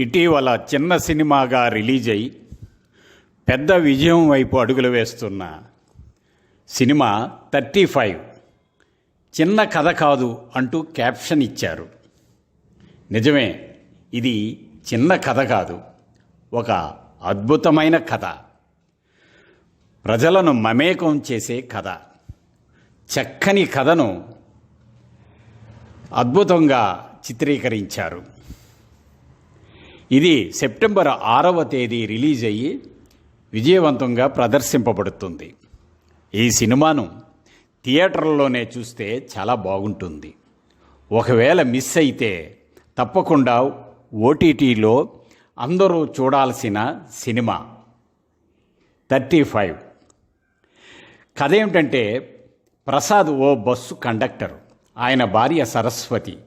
ఇటీవల చిన్న సినిమాగా రిలీజ్ అయి పెద్ద విజయం వైపు అడుగులు వేస్తున్న సినిమా థర్టీ ఫైవ్. చిన్న కథ కాదు అంటూ క్యాప్షన్ ఇచ్చారు. నిజమే ఇది చిన్న కథ కాదు ఒక అద్భుతమైన కథ. ప్రజలను మమేకం చేసే కథ. చక్కని కథను అద్భుతంగా చిత్రీకరించారు. ఇది సెప్టెంబర్ ఆరవ తేదీ రిలీజ్ అయ్యి విజయవంతంగా ప్రదర్శింపబడుతుంది. ఈ సినిమాను థియేటర్లోనే చూస్తే చాలా బాగుంటుంది. ఒకవేళ మిస్ అయితే తప్పకుండా ఓటీటీలో అందరూ చూడాల్సిన సినిమా థర్టీ ఫైవ్. కథ ఏమిటంటే ప్రసాద్ ఓ బస్సు కండక్టర్ ఆయన భార్య సరస్వతి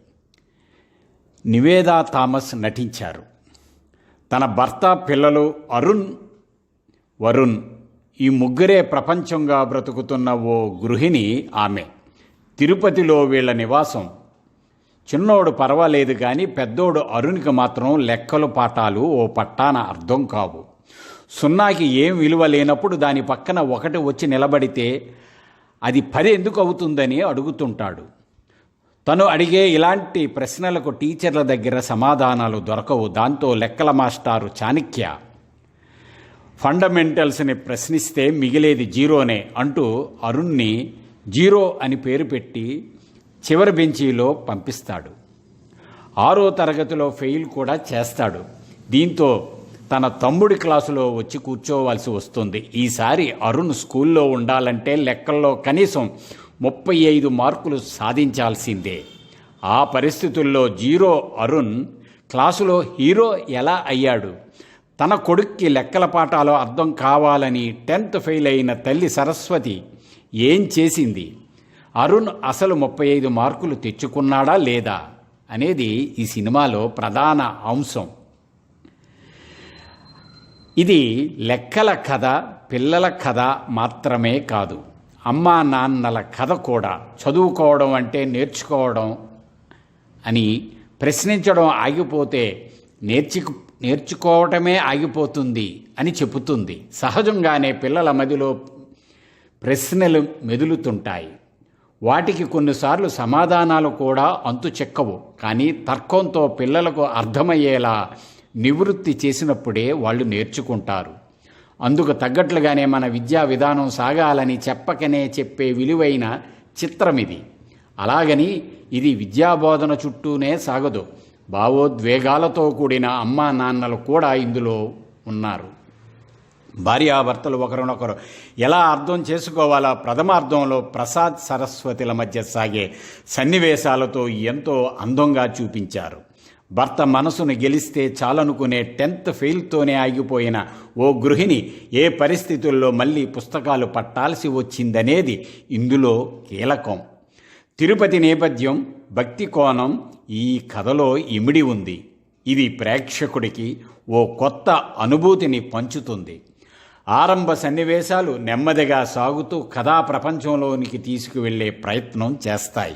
నివేదా థామస్ నటించారు. తన భర్త పిల్లలు అరుణ్ వరుణ్ ఈ ముగ్గురే ప్రపంచంగా బ్రతుకుతున్న ఓ గృహిణి ఆమె. తిరుపతిలో వీళ్ళ నివాసం. చిన్నోడు పర్వాలేదు కానీ పెద్దోడు అరుణ్కి మాత్రం లెక్కలు పాఠాలు ఓ పట్టాన అర్థం కావు. సున్నాకి ఏం విలువ లేనప్పుడు దాని పక్కన ఒకటి వచ్చి నిలబడితే అది పది ఎందుకు అవుతుందని అడుగుతుంటాడు. తను అడిగే ఇలాంటి ప్రశ్నలకు టీచర్ల దగ్గర సమాధానాలు దొరకవు. దాంతో లెక్కల మాస్టారు చాణక్య ఫండమెంటల్స్ని ప్రశ్నిస్తే మిగిలేది జీరోనే అంటూ అరుణ్ని జీరో అని పేరు పెట్టి చివరి బెంచీలో పంపిస్తాడు. ఆరో తరగతిలో ఫెయిల్ కూడా చేస్తాడు. దీంతో తన తమ్ముడి క్లాసులో వచ్చి కూర్చోవలసి వస్తుంది. ఈసారి అరుణ్ స్కూల్లో ఉండాలంటే లెక్కల్లో కనీసం ముప్పై ఐదు మార్కులు సాధించాల్సిందే. ఆ పరిస్థితుల్లో జీరో అరుణ్ క్లాసులో హీరో ఎలా అయ్యాడు? తన కొడుక్కి లెక్కల పాఠాలు అర్థం కావాలని టెన్త్ ఫెయిల్ అయిన తల్లి సరస్వతి ఏం చేసింది? అరుణ్ అసలు ముప్పై ఐదు మార్కులు తెచ్చుకున్నాడా లేదా? అనేది ఈ సినిమాలో ప్రధాన అంశం. ఇది లెక్కల కథ పిల్లల కథ మాత్రమే కాదు. అమ్మా నాన్నల కథ కూడా చదువుకోవడం అంటే నేర్చుకోవడం అని ప్రశ్నించడం ఆగిపోతే నేర్చుకు నేర్చుకోవటమే ఆగిపోతుంది అని చెబుతుంది. సహజంగానే పిల్లల మదిలో ప్రశ్నలు మెదులుతుంటాయి. వాటికి కొన్నిసార్లు సమాధానాలు కూడా అంతు చెక్కవు. కానీ తర్కంతో పిల్లలకు అర్థమయ్యేలా నివృత్తి చేసినప్పుడే వాళ్ళు నేర్చుకుంటారు. అందుకు తగ్గట్లుగానే మన విద్యా విధానం సాగాలని చెప్పకనే చెప్పే విలువైన చిత్రం ఇది అలాగని ఇది విద్యాబోధన చుట్టూనే సాగదు. భావోద్వేగాలతో కూడిన అమ్మా నాన్నలు కూడా ఇందులో ఉన్నారు. భార్యాభర్తలు ఒకరినొకరు ఎలా అర్థం చేసుకోవాలో? ప్రథమార్థంలో ప్రసాద్ సరస్వతిల మధ్య సాగే సన్నివేశాలతో ఎంతో అందంగా చూపించారు. భర్త మనసును గెలిస్తే చాలనుకునే టెన్త్ ఫెయిల్తోనే ఆగిపోయిన ఓ గృహిణి ఏ పరిస్థితుల్లో మళ్ళీ పుస్తకాలు పట్టాల్సి వచ్చిందనేది ఇందులో కీలకం. తిరుపతి నేపథ్యం భక్తి కోణం ఈ కథలో ఇమిడి ఉంది. ఇది ప్రేక్షకుడికి ఓ కొత్త అనుభూతిని పంచుతుంది. ఆరంభ సన్నివేశాలు నెమ్మదిగా సాగుతూ కథా ప్రపంచంలోనికి తీసుకువెళ్ళే ప్రయత్నం చేస్తాయి.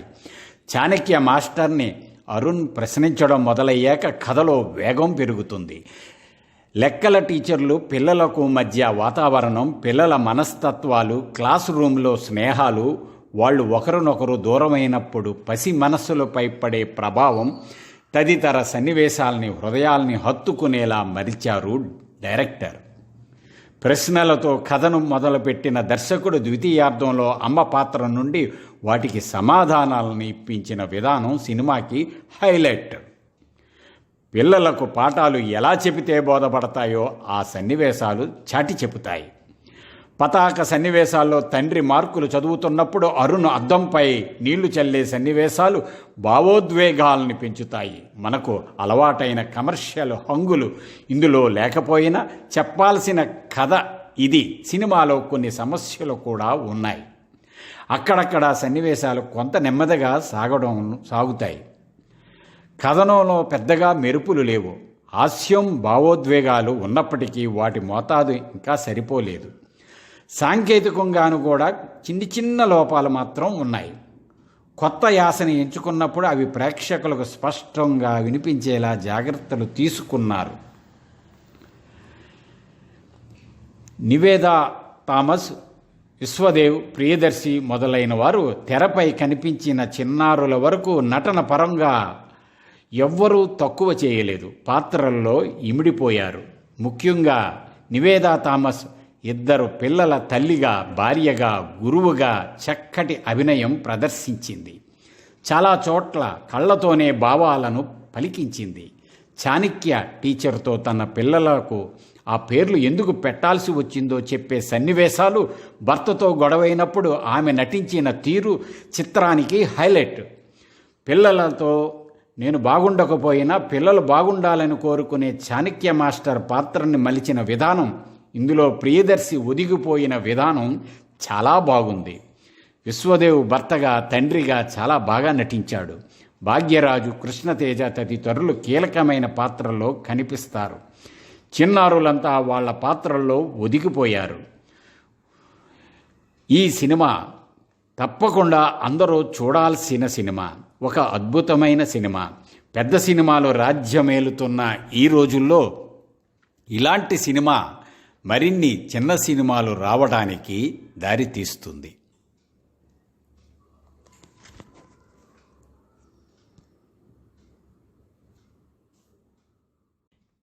చాణక్య మాస్టర్ని అరుణ్ ప్రశ్నించడం మొదలయ్యాక కథలో వేగం పెరుగుతుంది. లెక్కల టీచర్లు పిల్లలకు మధ్య వాతావరణం పిల్లల మనస్తత్వాలు క్లాస్ రూమ్లో స్నేహాలు వాళ్ళు ఒకరినొకరు దూరమైనప్పుడు పసి మనస్సులపై పడే ప్రభావం తదితర సన్నివేశాలని హృదయాల్ని హత్తుకునేలా మరిచారు డైరెక్టర్. ప్రశ్నలతో కథను మొదలుపెట్టిన దర్శకుడు ద్వితీయార్థంలో అమ్మ పాత్ర నుండి వాటికి సమాధానాలను ఇప్పించిన విధానం సినిమాకి హైలైట్. పిల్లలకు పాఠాలు ఎలా చెబితే బోధపడతాయో ఆ సన్నివేశాలు చాటి చెబుతాయి. పతాక సన్నివేశాల్లో తండ్రి మార్కులు చదువుతున్నప్పుడు అరుణ్ అద్దంపై నీళ్ళు చల్లే సన్నివేశాలు భావోద్వేగాల్ని పెంచుతాయి. మనకు అలవాటైన కమర్షియల్ హంగులు ఇందులో లేకపోయినా చెప్పాల్సిన కథ ఇది సినిమాలో కొన్ని సమస్యలు కూడా ఉన్నాయి. అక్కడక్కడ సన్నివేశాలు కొంత నెమ్మదిగా సాగడం సాగుతాయి. కథనంలో పెద్దగా మెరుపులు లేవు. హాస్యం భావోద్వేగాలు ఉన్నప్పటికీ వాటి మోతాదు ఇంకా సరిపోలేదు. సాంకేతికంగాను కూడా చిన్ని చిన్న లోపాలు మాత్రం ఉన్నాయి. కొత్త యాసని ఎంచుకున్నప్పుడు అవి ప్రేక్షకులకు స్పష్టంగా వినిపించేలా జాగ్రత్తలు తీసుకున్నారు. నివేదా థామస్ విశ్వదేవ్ ప్రియదర్శి మొదలైన వారు తెరపై కనిపించిన చిన్నారుల వరకు నటన పరంగా ఎవ్వరూ తక్కువ చేయలేదు. పాత్రల్లో ఇమిడిపోయారు. ముఖ్యంగా నివేదా థామస్ ఇద్దరు పిల్లల తల్లిగా భార్యగా గురువుగా చక్కటి అభినయం ప్రదర్శించింది. చాలా చోట్ల కళ్ళతోనే భావాలను పలికించింది. చాణిక్య టీచర్తో తన పిల్లలకు ఆ పేర్లు ఎందుకు పెట్టాల్సి వచ్చిందో చెప్పే సన్నివేశాలు భర్తతో గొడవైనప్పుడు ఆమె నటించిన తీరు చిత్రానికి హైలైట్. పిల్లలతో నేను బాగుండకపోయినా పిల్లలు బాగుండాలని కోరుకునే చాణక్య మాస్టర్ పాత్రని మలిచిన విధానం ఇందులో ప్రియదర్శి ఒదిగిపోయిన విధానం చాలా బాగుంది. విశ్వదేవ్ భర్తగా తండ్రిగా చాలా బాగా నటించాడు. భాగ్యరాజు కృష్ణతేజ తదితరులు కీలకమైన పాత్రల్లో కనిపిస్తారు. చిన్నారులంతా వాళ్ళ పాత్రల్లో ఒదిగిపోయారు. ఈ సినిమా తప్పకుండా అందరూ చూడాల్సిన సినిమా. ఒక అద్భుతమైన సినిమా. పెద్ద సినిమాలు రాజ్యమేలుతున్న ఈ రోజుల్లో ఇలాంటి సినిమా మరిన్ని చిన్న సినిమాలు రావడానికి దారితీస్తుంది.